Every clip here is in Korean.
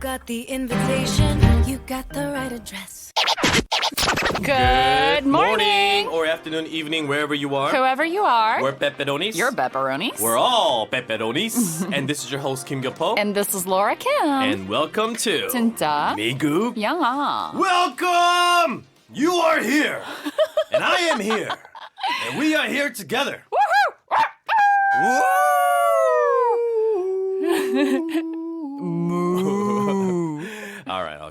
got the invitation, you got the right address. Good morning. or afternoon, evening, wherever you are. Whoever you are, We're pepperonis. you're pepperonis. We're all pepperonis. and this is your host, Kim Gyopo. and this is Laura Kim. And welcome to 진짜 미국. 영어. Welcome! You are here. and I am here. And we are here together. Woo!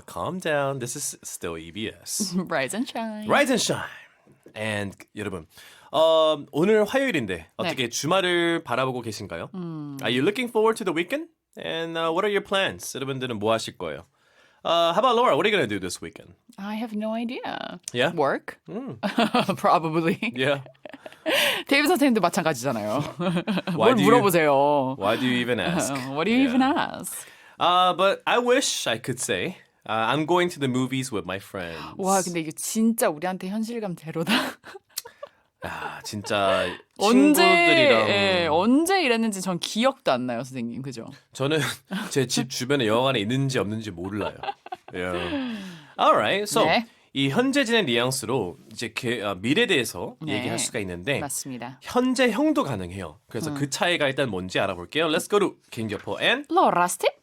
all right, I'll calm down. This is still EBS. Rise and shine. Rise and shine. And 여러분, 어, 오늘 화요일인데 어떻게 주말을 바라보고 계신가요? Are you looking forward to the weekend? And uh, what are your plans? 여러분들은 뭐 하실 거예요? Uh, how about Laura? What are you gonna do this weekend? I have no idea. Yeah? Work? Probably. Yeah. 데이비 선생님도 마찬가지잖아요. Why 뭘 do you- 물어보세요. Why do you even ask? What do you even ask? Uh, but I wish I could say uh, I'm going to the movies with my friends. 와, 근데 이거 진짜 우리한테 현실감 제로다. 아, 진짜 언제, 친구들이랑 예, 언제 이랬는지 전 기억도 안 나요, 선생님. 그죠? 저는 제 집 주변에 영화관이 있는지 없는지 몰라요. Yeah. Alright, so 네. 이 현재 진행 뉘앙스로 이제 게, 아, 미래에 대해서 네. 얘기할 수가 있는데 맞습니다. 현재형도 가능해요. 그래서 그 차이가 일단 뭔지 알아볼게요. Let's go to 김교포 and 로라 스텝?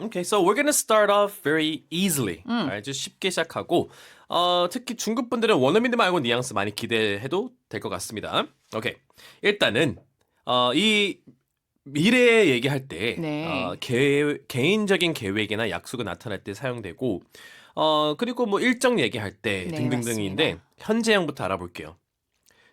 Okay, so we're gonna start off very easily. 아주 쉽게 시작하고 어, 특히 중국 분들은 원어민들 말고 뉘앙스 많이 기대해도 될 것 같습니다. 오케이, 일단은 어, 이 미래 얘기할 때 네. 어, 개, 개인적인 계획이나 약속이 나타날 때 사용되고 어, 그리고 뭐 일정 얘기할 때 네, 등등등인데 맞습니다. 현재형부터 알아볼게요.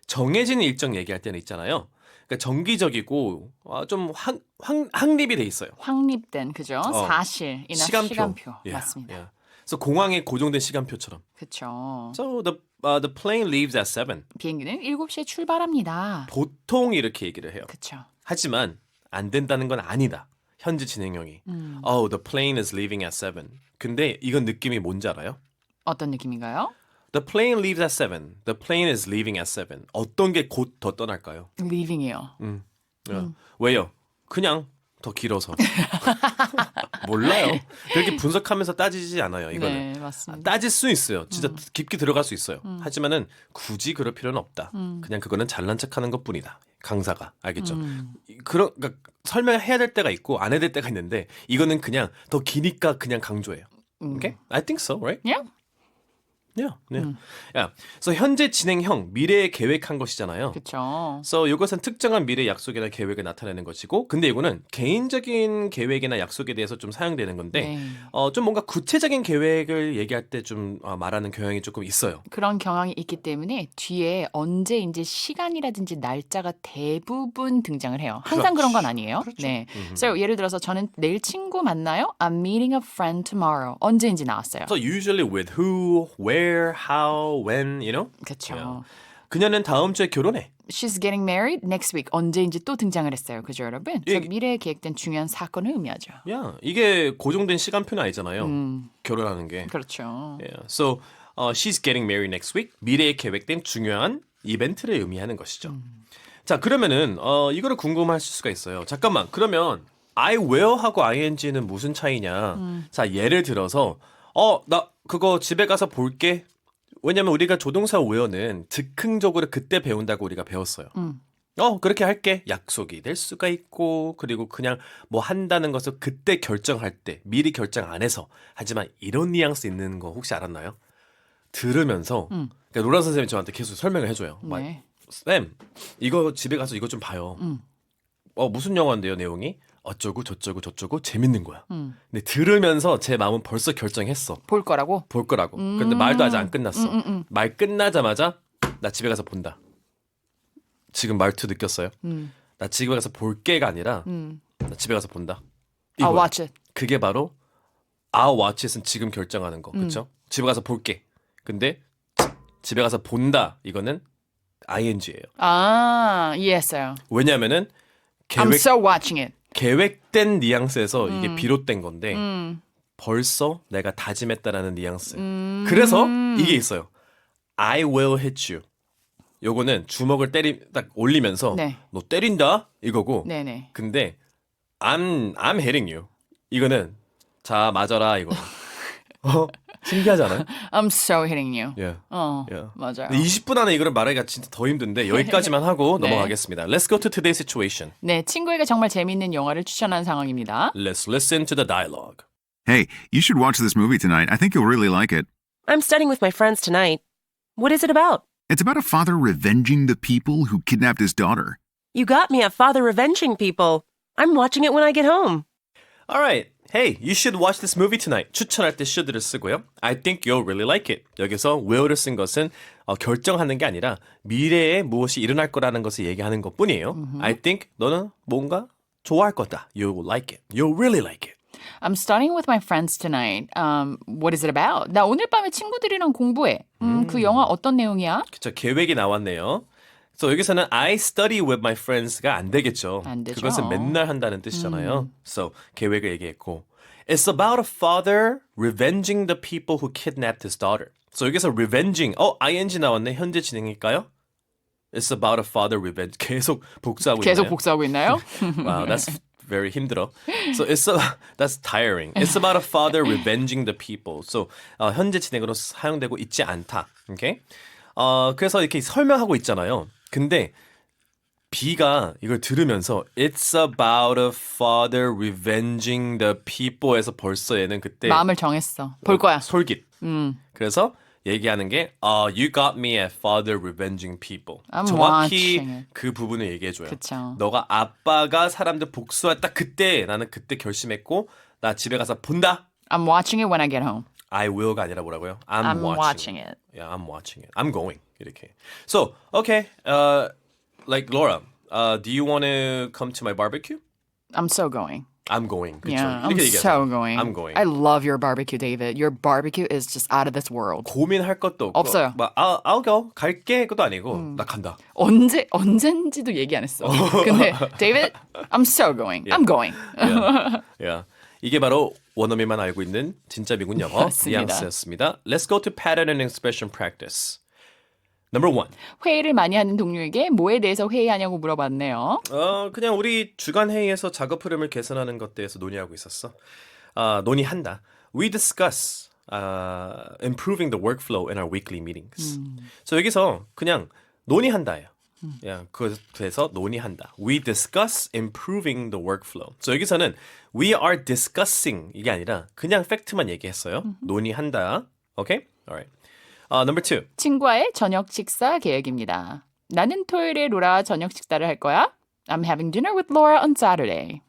정해진 일정 얘기할 때는 있잖아요. 그러니까 정기적이고 어, 좀 확, 확, 확립이 돼 있어요. 확립된 그죠? 어. 사실이나 시간표. 시간표, Yeah, 맞습니다. yeah. 그래서 공항에 고정된 시간표처럼. 그렇죠. So the uh, the plane leaves at 7. 비행기는 7시에 출발합니다. 보통 이렇게 얘기를 해요. 그렇죠. 하지만 안 된다는 건 아니다. 현재 진행형이. 음. Oh, the plane is leaving at 7. 근데 이건 느낌이 뭔지 알아요? 어떤 느낌인가요? The plane leaves at 7. The plane is leaving at 7. 어떤 게 곧 더 떠날까요? 리빙이요. 음. 야, 왜요? 그냥 더 길어서. 몰라요. 그렇게 분석하면서 따지지 않아요. 이거는. 네, 맞습니다. 따질 수 있어요. 진짜 깊게 들어갈 수 있어요. 하지만은 굳이 그럴 필요는 없다. 그냥 그거는 잘난 척하는 것뿐이다. 강사가 알겠죠? 이- 그런 그러니까 설명해야 될 때가 있고 안 해야 될 때가 있는데 이거는 그냥 더 기니까 그냥 강조해요. Okay? I think so, right? Yeah? Yeah. yeah. yeah. So 현재 진행형 미래에 계획한 것이잖아요. 그렇죠. So 이것은 특정한 미래 약속이나 계획을 나타내는 것이고, 근데 이거는 개인적인 계획이나 약속에 대해서 좀 사용되는 건데, 네. 어, 좀 뭔가 구체적인 계획을 얘기할 때좀 어, 말하는 경향이 조금 있어요. 그런 경향이 있기 때문에 뒤에 언제인지 시간이라든지 날짜가 대부분 등장을 해요. 항상 그런 건 아니에요. 네. So 예를 들어서 저는 내일 친구 만나요. I'm meeting a friend tomorrow. 언제인지 나왔어요. So usually with who, where, how, when, you know? 그렇죠. Yeah. 그녀는 다음 주에 결혼해. She's getting married next week. 언제인지 또 등장을 했어요. 그죠, 여러분? 예. 미래에 계획된 중요한 사건을 의미하죠. 야, 이게 고정된 시간표는 아니잖아요. 음. 결혼하는 게. 그렇죠. Yeah. So uh, she's getting married next week. 미래에 계획된 중요한 이벤트를 의미하는 것이죠. 자, 그러면은 어, 이거를 궁금하실 수가 있어요. 잠깐만. 그러면 I will 하고 ing는 무슨 차이냐? 자, 예를 들어서 어, 나 그거 집에 가서 볼게. 왜냐면 우리가 조동사 were는 즉흥적으로 그때 배운다고 우리가 배웠어요. 음. 어, 그렇게 할게. 약속이 될 수가 있고, 그리고 그냥 뭐 한다는 것을 그때 결정할 때, 미리 결정 안 해서. 하지만 이런 뉘앙스 있는 거 혹시 알았나요? 들으면서, 음. 그러니까 로라 선생님이 저한테 계속 설명을 해줘요. 막, 네. 쌤, 이거 집에 가서 이거 좀 봐요. 음. 어, 무슨 영화인데요, 내용이? 어쩌고 저쩌고 저쩌고 재밌는 거야. 음. 근데 들으면서 제 마음은 벌써 결정했어. 볼 거라고? 볼 거라고. 근데 말도 아직 안 끝났어. 음, 음, 음. 말 끝나자마자 나 집에 가서 본다. 지금 말투 느꼈어요? 음. 나 집에 가서 볼게가 아니라 음. 나 집에 가서 본다. 이거야. watch it. 그게 바로 I'll watch it은 지금 결정하는 음. 거. 그렇죠? 집에 가서 볼게. 근데 지- 집에 가서 본다. 이거는 ing예요. 아, 이해했어요. 왜냐면은 I'm 계획 so watching it. 계획된 뉘앙스에서 이게 비롯된 건데 음. 벌써 내가 다짐했다라는 뉘앙스. 음. 그래서 이게 있어요. I will hit you. 요거는 주먹을 때리 딱 올리면서 네. 너 때린다 이거고. 네네. 근데 I'm I'm hitting you. 이거는 자 맞아라 이거. 어 신기하잖아요. I'm so hitting you. 예. 어, 예. 맞아요. 근데 20분 안에 이거를 말하기가 진짜 더 힘든데 여기까지만 하고 네. 넘어가겠습니다. Let's go to today's situation. 네, 친구에게 정말 재밌는 영화를 추천한 상황입니다. Let's listen to the dialogue. Hey, you should watch this movie tonight. I think you'll really like it. I'm studying with my friends tonight. What is it about? It's about a father revenging the people who kidnapped his daughter. You got me at Father Revenging People. I'm watching it when I get home. Alright. Hey, you should watch this movie tonight. 추천할 때 should를 쓰고요. I think you'll really like it. 여기서 will를 쓴 것은 어, 결정하는 게 아니라 미래에 무엇이 일어날 거라는 것을 얘기하는 것뿐이에요. I think 너는 뭔가 좋아할 거다. You'll like it. You'll really like it. I'm studying with my friends tonight. Um, what is it about? 나 오늘 밤에 친구들이랑 공부해. 음, 그 영화 어떤 내용이야? 그쵸, 계획이 나왔네요. 그래서 여기서는 I study with my friends가 안 되겠죠. 안 되죠. 그것은 맨날 한다는 뜻이잖아요. So 계획을 얘기했고 It's about a father revenging the people who kidnapped his daughter. So 여기서 revenging, 어, ing 나왔네. 현재 진행일까요? It's about a father revenge. 계속 복수하고 계속 있나요? 복수하고 있나요? Wow, that's very 힘들어. So it's a, that's tiring. It's about a father revenging the people. So 어, 현재 진행으로 사용되고 있지 않다. Okay? 어, 그래서 이렇게 설명하고 있잖아요. 근데 B가 이걸 들으면서 It's about a father revenging the people에서 벌써 얘는 그때 마음을 정했어. 볼 거야. 솔깃. 그래서 얘기하는 게 uh, You got me at father revenging people. I'm 정확히 watching. 그 부분을 얘기해줘요. 그쵸. 너가 아빠가 사람들 복수할 딱 그때 나는 그때 결심했고 나 집에 가서 본다. I'm watching it when I get home. I will가 아니라 뭐라고요? I'm, I'm watching, watching it. Yeah, I'm watching it. I'm going. 이렇게. So, okay. Uh, like Laura, uh, do you want to come to my barbecue? I'm so going. I'm going. 그쵸? Yeah, I'm 이렇게 얘기하세요. so going. I'm going. I love your barbecue, David. Your barbecue is just out of this world. 고민할 것도 없고 없어요. 음. 막 I'll, I'll go. 갈게. 그것도 아니고 나 간다. 언제 언젠지도 얘기 안 했어. 근데 David, I'm so going. I'm going. Yeah. yeah. 이게 바로 원어민만 알고 있는 진짜 미군 영어 맞습니다. 뉘앙스였습니다. Let's go to pattern and expression practice. Number one. 회의를 많이 하는 동료에게 뭐에 대해서 회의하냐고 물어봤네요. 어, 그냥 우리 주간 회의에서 작업 흐름을 개선하는 것 대해서 논의하고 있었어. 아, 논의한다. We discuss uh, improving the workflow in our weekly meetings. 그래서 여기서 그냥 논의한다예요. 그냥 그래서 논의한다. We discuss improving the workflow. 그래서 여기서는 we are discussing 이게 아니라 그냥 팩트만 얘기했어요. 논의한다. 오케이? Alright. 아, number two. 친구와의 저녁 식사 계획입니다. 나는 토요일에 로라와 저녁 식사를 할 거야. I'm having dinner with Laura on Saturday.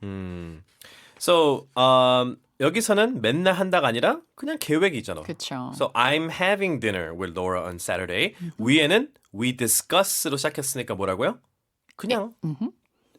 So, um, 여기서는 맨날 한다가 아니라 그냥 계획이잖아. 그쵸. So I'm having dinner with Laura on Saturday. 위에는 we discuss로 시작했으니까 뭐라고요? 그냥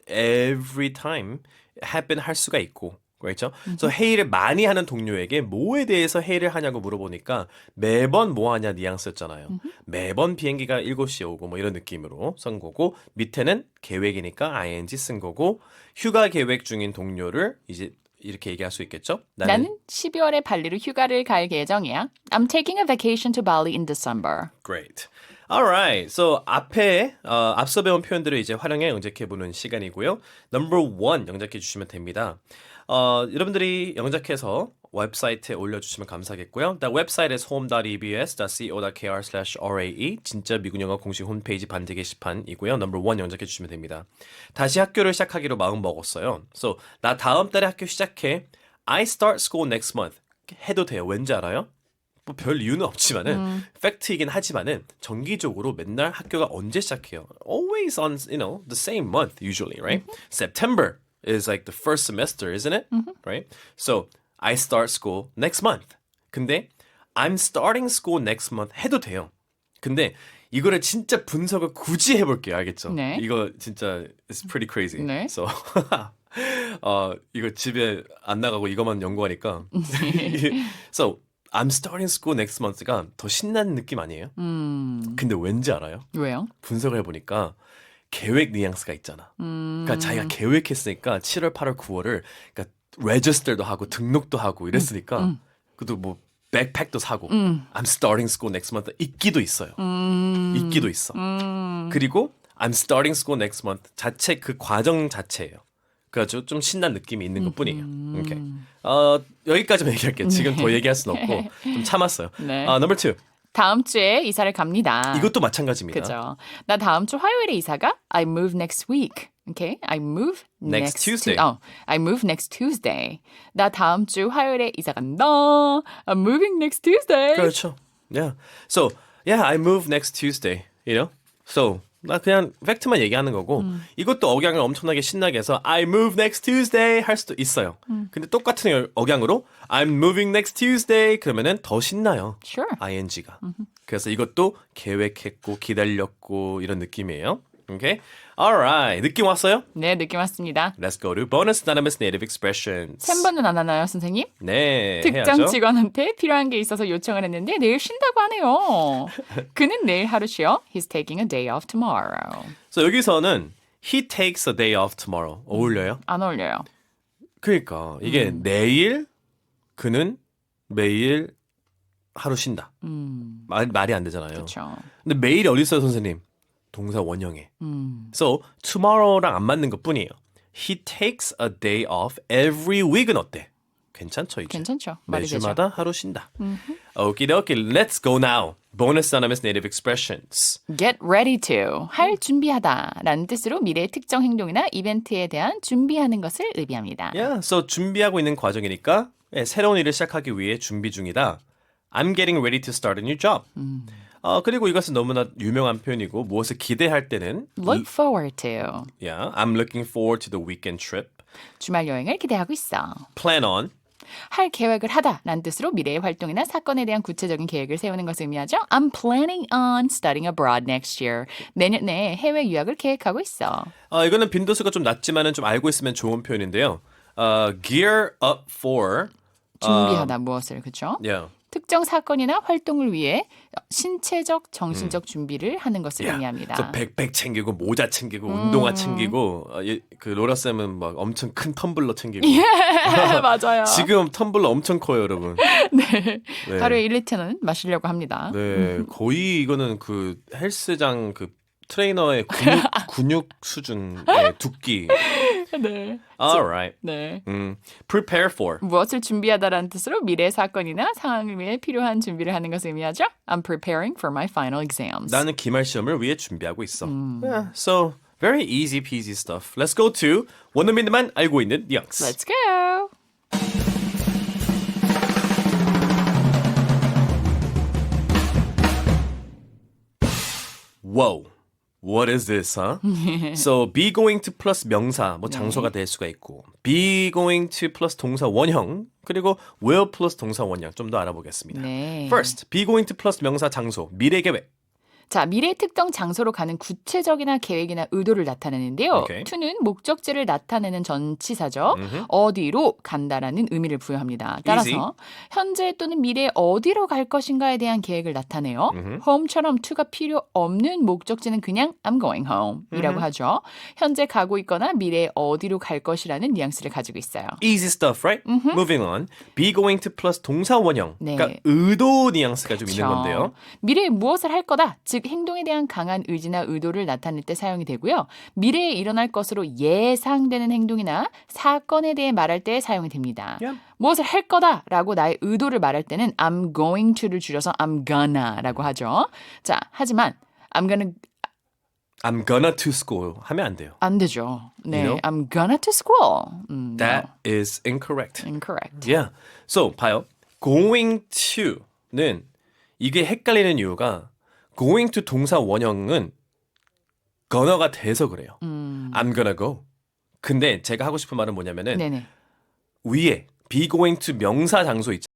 every time happen 할 수가 있고. 그렇죠? 그래서 회의를 많이 하는 동료에게 뭐에 대해서 회의를 하냐고 물어보니까 매번 뭐 하냐 뉘앙스였잖아요. 매번 비행기가 7시에 오고 뭐 이런 느낌으로 쓴 거고 밑에는 계획이니까 ing 쓴 거고 휴가 계획 중인 동료를 이제 이렇게 얘기할 수 있겠죠? 나는 12월에 발리로 휴가를 갈 예정이야. I'm taking a vacation to Bali in December. Great. Alright. So 앞에 어, 앞서 배운 표현들을 이제 활용해 영작해 보는 시간이고요. Number one 영작해 주시면 됩니다. 어, 여러분들이 영작해서 웹사이트에 올려주시면 감사하겠고요. Website is home.ebs.co.kr/rae 진짜 미국 영어 공식 홈페이지 반대 게시판이고요. Number one 영작해 주시면 됩니다. 다시 학교를 시작하기로 마음 먹었어요. So 나 다음 달에 학교 시작해. I start school next month. 해도 돼요. 왠지 알아요? 뭐 별 이유는 없지만은 팩트이긴 하지만은 정기적으로 맨날 학교가 언제 시작해요? Always on, you know, the same month usually, right? September is like the first semester, isn't it? Right? So I start school next month. 근데 I'm starting school next month 해도 돼요. 근데 이거를 진짜 분석을 굳이 해볼게요. 알겠죠? 네. 이거 진짜 it's pretty crazy. 네. So 어 이거 집에 안 나가고 이것만 연구하니까. so I'm starting school next month가 더 신나는 느낌 아니에요? 음, 근데 왠지 알아요? 왜요? 분석을 해보니까 계획 뉘앙스가 있잖아. 그러니까 자기가 계획했으니까 7월, 8월, 9월을 그러니까 레지스터도 하고 등록도 하고 이랬으니까 그것도 뭐 백팩도 사고 I'm starting school next month 있기도 있어요. 있기도 있어. 그리고 I'm starting school next month 자체 그 과정 자체예요. 그래가지고 좀 신난 느낌이 있는 것 뿐이에요. 오케이. 어, 여기까지만 얘기할게요. 지금 더 얘기할 순 없고 좀 참았어요. 네. 아, 넘버 2. 다음 주에 이사를 갑니다. 이것도 마찬가지입니다. 그죠. 나 다음 주 화요일에 이사가 I move next week. Okay? I move Next next, Tuesday. Tu- 어, I move next Tuesday. 나 다음 주 화요일에 이사 간다. I'm moving next Tuesday. 그렇죠. Yeah. So, yeah, I move next Tuesday. You know? So, 나 그냥 팩트만 얘기하는 거고 이것도 억양을 엄청나게 신나게 해서 I move next Tuesday 할 수도 있어요. 근데 똑같은 여- 억양으로 I'm moving next Tuesday 그러면은 더 신나요. Sure. ing가. 그래서 이것도 계획했고 기다렸고 이런 느낌이에요. 오케이? Alright. 느낌 왔어요? 네, 느낌 왔습니다. Let's go to bonus anonymous native expressions. 3번은 안 하나요, 선생님? 네, 특정 해야죠. 직원한테 필요한 게 있어서 요청을 했는데 내일 쉰다고 하네요. 그는 내일 하루 쉬어. He's taking a day off tomorrow. 그래서 여기서는 he takes a day off tomorrow 어울려요? 안 어울려요. 그러니까 이게 내일 그는 매일 하루 쉰다. 음, 말, 말이 안 되잖아요. 그렇죠. 근데 매일이 어디 있어요, 선생님? 동사 원형에. 음, So tomorrow랑 안 맞는 것 뿐이에요. He takes a day off every week은 어때? 괜찮죠, 이제. 괜찮죠. 말이 되죠. 매주마다 하루 쉰다. Okie dokie, let's go now. Bonus anonymous native expressions. Get ready to 할 준비하다 라는 뜻으로 미래의 특정 행동이나 이벤트에 대한 준비하는 것을 의미합니다. Yeah, so 준비하고 있는 과정이니까 예, 새로운 일을 시작하기 위해 준비 중이다. I'm getting ready to start a new job. 어, 그리고 이것은 너무나 유명한 표현이고 무엇을 기대할 때는 Look forward to yeah, I'm looking forward to the weekend trip. 주말 여행을 기대하고 있어. Plan on. 할 계획을 하다 라는 뜻으로 미래의 활동이나 사건에 대한 구체적인 계획을 세우는 것을 의미하죠. I'm planning on studying abroad next year. 내년에 해외 유학을 계획하고 있어. 어, 이거는 빈도수가 좀 낮지만은 좀 알고 있으면 좋은 표현인데요. 어, gear up for 준비하다 무엇을 그렇죠? yeah. 특정 사건이나 활동을 위해 신체적, 정신적 준비를 하는 것을 의미합니다. 그래서 백백 챙기고 모자 챙기고 운동화 챙기고 어, 예, 그 로라 쌤은 막 엄청 큰 텀블러 챙기고 맞아요. 지금 텀블러 엄청 커요, 여러분. 네. 네. 하루에 1리터는 마시려고 합니다. 네, 거의 이거는 그 헬스장 그 트레이너의 근육, 근육 수준의 두께. 네. Alright. 네. 음, prepare for. 무엇을 준비하다라는 뜻으로 미래의 사건이나 상황을 위해 필요한 준비를 하는 것을 의미하죠. I'm preparing for my final exams. 나는 기말 시험을 위해 준비하고 있어. Yeah, so very easy peasy stuff. Let's go to 원어민들만 알고 있는 뉘앙스. Let's go. Whoa. What is this, huh? so be going to plus 명사, 뭐 장소가 될 수가 있고 be going to plus 동사 원형 그리고 will plus 동사 원형 좀 더 알아보겠습니다. 네. First, be going to plus 명사 장소 미래 계획. 자, 미래 특정 장소로 가는 구체적이나 계획이나 의도를 나타내는데요. 오케이. to는 목적지를 나타내는 전치사죠. 어디로 간다라는 의미를 부여합니다. 따라서 Easy. 현재 또는 미래 어디로 갈 것인가에 대한 계획을 나타내요. home처럼 to가 필요 없는 목적지는 그냥 I'm going home이라고 하죠. 현재 가고 있거나 미래에 어디로 갈 것이라는 뉘앙스를 가지고 있어요. Easy stuff, right? Moving on. be going to plus 동사 원형. 네. 그러니까 의도 뉘앙스가 좀 있는 그렇죠. 건데요. 미래에 무엇을 할 거다, 즉 행동에 대한 강한 의지나 의도를 나타낼 때 사용이 되고요. 미래에 일어날 것으로 예상되는 행동이나 사건에 대해 말할 때 사용이 됩니다. Yeah. 무엇을 할 거다라고 나의 의도를 말할 때는 I'm going to를 줄여서 I'm gonna라고 하죠. 자, 하지만 I'm gonna I'm gonna to school 하면 안 돼요. 안 되죠. 네, You know? I'm gonna to school. 음, That is incorrect. no, incorrect. Yeah. So 봐요. going to는 이게 헷갈리는 이유가 going to 동사 원형은 gonna가 돼서 그래요. I'm gonna go. 근데 제가 하고 싶은 말은 뭐냐면은 네네. 위에 be going to 명사 장소 있잖아요.